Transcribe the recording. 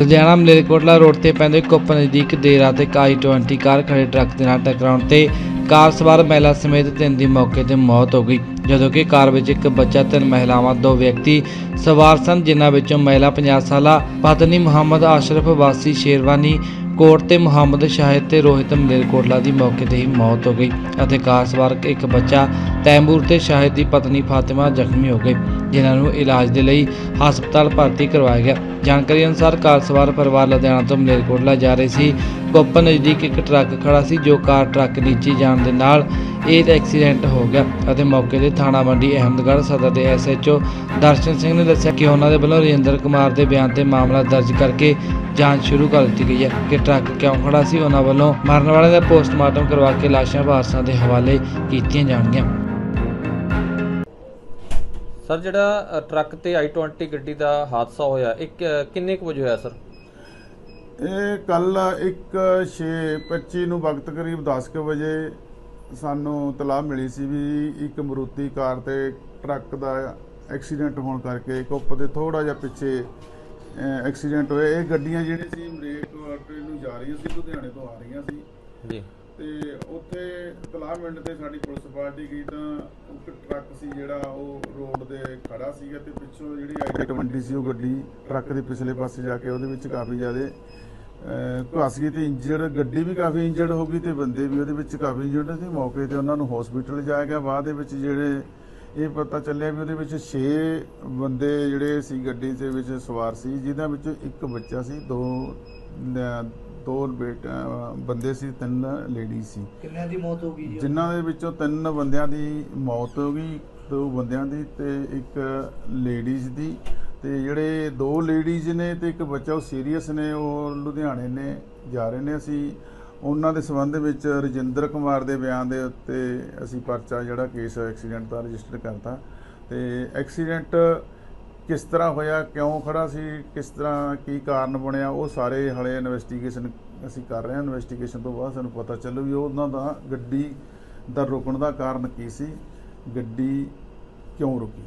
Ludhiana Malerkotla road ਤੇ ਪੈਂਦੇ ਕੁੱਪ ਨਜ਼ਦੀਕ ਦੇਰ ਰਾਤ ਇੱਕ ਆਈ 20 ਕਾਰ ਖੜੇ ਟਰੱਕ ਦੇ ਨਾਲ ਟਕਰਾਉਣ ਤੇ ਕਾਰ ਸਵਾਰ ਮਹਿਲਾ ਸਮੇਤ ਤਿੰਨ ਦੀ ਮੌਕੇ ਤੇ ਮੌਤ ਹੋ ਗਈ। ਜਦੋਂ ਕਿ ਕਾਰ ਵਿੱਚ ਇੱਕ ਬੱਚਾ, ਤਿੰਨ ਮਹਿਲਾਵਾਂ, ਦੋ ਵਿਅਕਤੀ ਸਵਾਰ ਸਨ, ਜਿਨ੍ਹਾਂ ਵਿੱਚੋਂ ਮਹਿਲਾ 50 ਸਾਲਾ ਪਤਨੀ ਮੁਹੰਮਦ ਆਸ਼ਰਫ ਵਾਸੀ ਸ਼ੇਰਵਾਨੀ ਕੋਟ ਤੇ ਮੁਹੰਮਦ ਸ਼ਾਹਿਦ ਤੇ ਰੋਹਿਤ ਮਲੇਰਕੋਟਲਾ ਦੀ ਮੌਕੇ ਤੇ ਹੀ ਮੌਤ ਹੋ ਗਈ ਅਤੇ ਕਾਰ ਸਵਾਰ ਇੱਕ ਬੱਚਾ ਤੈਮੂਰ ਤੇ ਸ਼ਾਹਿਦ ਦੀ ਪਤਨੀ ਫਾਤਿਮਾ ਜ਼ਖਮੀ ਹੋ ਗਈ ਜਿਨ੍ਹਾਂ ਨੂੰ ਇਲਾਜ ਦੇ ਲਈ ਹਸਪਤਾਲ ਭਰਤੀ ਕਰਵਾਇਆ ਗਿਆ। ਜਾਣਕਾਰੀ ਅਨੁਸਾਰ ਕਾਰ ਸਵਾਰ ਪਰਿਵਾਰ ਲੁਧਿਆਣਾ ਤੋਂ ਮਲੇਰਕੋਟਲਾ ਜਾ ਰਹੇ ਸੀ। ਕੋਪਨ ਨਜ਼ਦੀਕ ਇੱਕ ਟਰੱਕ ਖੜਾ ਸੀ, ਜੋ ਕਾਰ ਟਰੱਕ ਨੀਚੇ ਜਾਣ ਦੇ ਨਾਲ ਇਹ ਐਕਸੀਡੈਂਟ ਹੋ ਗਿਆ ਅਤੇ ਮੌਕੇ ਤੇ ਥਾਣਾ ਮੰਡੀ, ਅਹਿਮਦਗੜ੍ਹ ਸਦਰ ਦੇ ਐਸਐਚਓ ਦਰਸ਼ਨ ਸਿੰਘ ਨੇ ਦੱਸਿਆ ਕਿ ਉਹਨਾਂ ਦੇ ਵੱਲੋਂ ਰਜਿੰਦਰ ਕੁਮਾਰ ਦੇ ਬਿਆਨ ਤੇ ਮਾਮਲਾ ਦਰਜ ਕਰਕੇ ਜਾਂਚ ਸ਼ੁਰੂ ਕਰ ਦਿੱਤੀ ਗਈ ਹੈ ਕਿ ਟਰੱਕ ਕਿਉਂ ਖੜਾ ਸੀ। ਉਹਨਾਂ ਵੱਲੋਂ ਮਰਨ ਵਾਲੇ ਦਾ ਪੋਸਟਮਾਰਟਮ ਕਰਵਾ ਕੇ ਲਾਸ਼ਾਂ ਵਾਰਸਾਂ ਦੇ ਹਵਾਲੇ ਕੀਤੀਆਂ ਜਾਣਗੀਆਂ। ਸਰ ਜਿਹੜਾ ਟਰੱਕ ਤੇ i20 ਗੱਡੀ ਦਾ ਹਾਦਸਾ ਹੋਇਆ ਇਹ ਕਿ- ਕਿੰਨੇ ਕੁ ਵਜੇ ਹੋਇਆ ਸਰ? ਇਹ ਕੱਲ 1:25 ਨੂੰ ਵਕਤ ਕਰੀਬ 10 ਕੁ ਵਜੇ ਸਾਨੂੰ ਤਲਾਹ ਮਿਲੀ ਸੀ ਵੀ ਇੱਕ ਮਰੂਤੀ ਕਾਰ ਤੇ ਟਰੱਕ ਦਾ ਐਕਸੀਡੈਂਟ ਹੋਣ ਕਰਕੇ ਕੁੱਪ ਦੇ ਥੋੜਾ ਜਿਹਾ ਪਿੱਛੇ ਐਕਸੀਡੈਂਟ ਹੋਇਆ। ਇਹ ਗੱਡੀਆਂ ਜਿਹੜੀਆਂ ਸੀ ਮਰੇਕ ਨੂੰ ਜਾ ਰਹੀਆਂ ਸੀ ਲੁਧਿਆਣੇ ਤੋਂ ਆ ਰਹੀਆਂ ਸੀ। ਜੀ। ਤੇ ਉੱਥੇ ਤਲਾਹ ਮਿੰਟ ਤੇ ਸਾਡੀ ਪੁਲਿਸ ਪਾਰਟੀ ਗਈ ਤਾਂ ਇੱਕ ਟਰੱਕ ਸੀ ਜਿਹੜਾ ਉਹ ਰੋਡ ਦੇ ਖੜਾ ਸੀਗਾ ਤੇ ਪਿੱਛੋਂ ਜਿਹੜੀ i20 ਸੀ ਉਹ ਗੱਡੀ ਟਰੱਕ ਦੇ ਪਿਛਲੇ ਪਾਸੇ ਜਾ ਕੇ ਉਹਦੇ ਵਿੱਚ ਕਾਫੀ ਜ਼ਿਆਦਾ ਅਹ, ਘਸ ਗਈ ਤੇ ਇੰਜਰਡ ਗੱਡੀ ਵੀ ਕਾਫੀ ਇੰਜਰਡ ਹੋ ਗਈ ਤੇ ਬੰਦੇ ਵੀ ਉਹਦੇ ਵਿੱਚ ਕਾਫੀ ਇੰਜਰਡ ਸੀ। ਮੌਕੇ ਤੇ ਉਹਨਾਂ ਨੂੰ ਹਸਪੀਟਲ ਜਾਇਆ ਗਿਆ। ਬਾਅਦ ਦੇ ਵਿੱਚ ਜਿਹੜੇ ਇਹ ਪਤਾ ਚੱਲਿਆ ਵੀ ਉਹਦੇ ਵਿੱਚ 6 ਬੰਦੇ ਜਿਹੜੇ ਸੀ ਗੱਡੀ ਦੇ ਵਿੱਚ ਸਵਾਰ ਸੀ ਜਿਨ੍ਹਾਂ ਵਿੱਚੋਂ ਇੱਕ ਬੱਚਾ ਸੀ ਦੋ ਦੋ ਬੇਟਾ ਬੰਦੇ ਸੀ ਤਿੰਨ ਲੇਡੀ ਸੀ। ਕਿੰਨਿਆਂ ਦੀ ਮੌਤ ਹੋ ਗਈ ਜੀ? ਜਿਨ੍ਹਾਂ ਦੇ ਵਿੱਚੋਂ ਤਿੰਨ ਬੰਦਿਆਂ ਦੀ ਮੌਤ ਹੋ ਗਈ ਦੋ ਬੰਦਿਆਂ ਦੀ ਤੇ ਇੱਕ ਲੇਡੀਜ਼ ਦੀ। ਤੇ ਜਿਹੜੇ ਦੋ ਲੇਡੀਜ਼ ਨੇ ਤੇ ਇੱਕ ਬੱਚਾ ਉਹ ਸੀਰੀਅਸ ਨੇ ਉਹ ਲੁਧਿਆਣੇ ਨੇ ਜਾ ਰਹੇ ਨੇ ਅਸੀਂ। ਉਹਨਾਂ ਦੇ ਸੰਬੰਧ ਵਿੱਚ ਰਜਿੰਦਰ ਕੁਮਾਰ ਦੇ ਬਿਆਨ ਦੇ ਉੱਤੇ ਅਸੀਂ ਪਰਚਾ ਜਿਹੜਾ ਕੇਸ ਐਕਸੀਡੈਂਟ ਦਾ ਰਜਿਸਟਰ ਕਰਤਾ। ਤੇ ਐਕਸੀਡੈਂਟ ਕਿਸ ਤਰ੍ਹਾਂ ਹੋਇਆ, ਕਿਉਂ ਖੜਾ ਸੀ, ਕਿਸ ਤਰ੍ਹਾਂ ਕੀ ਕਾਰਨ ਬਣਿਆ, ਉਹ ਸਾਰੇ ਹਲੇ ਇਨਵੈਸਟੀਗੇਸ਼ਨ ਅਸੀਂ ਕਰ ਰਹੇ ਹਾਂ। ਇਨਵੈਸਟੀਗੇਸ਼ਨ ਤੋਂ ਬਾਅਦ ਸਾਨੂੰ ਪਤਾ ਚੱਲੂ ਵੀ ਉਹਨਾਂ ਦਾ ਗੱਡੀ ਦਾ ਰੁਕਣ ਦਾ ਕਾਰਨ ਕੀ ਸੀ, ਗੱਡੀ ਕਿਉਂ ਰੁਕੀ।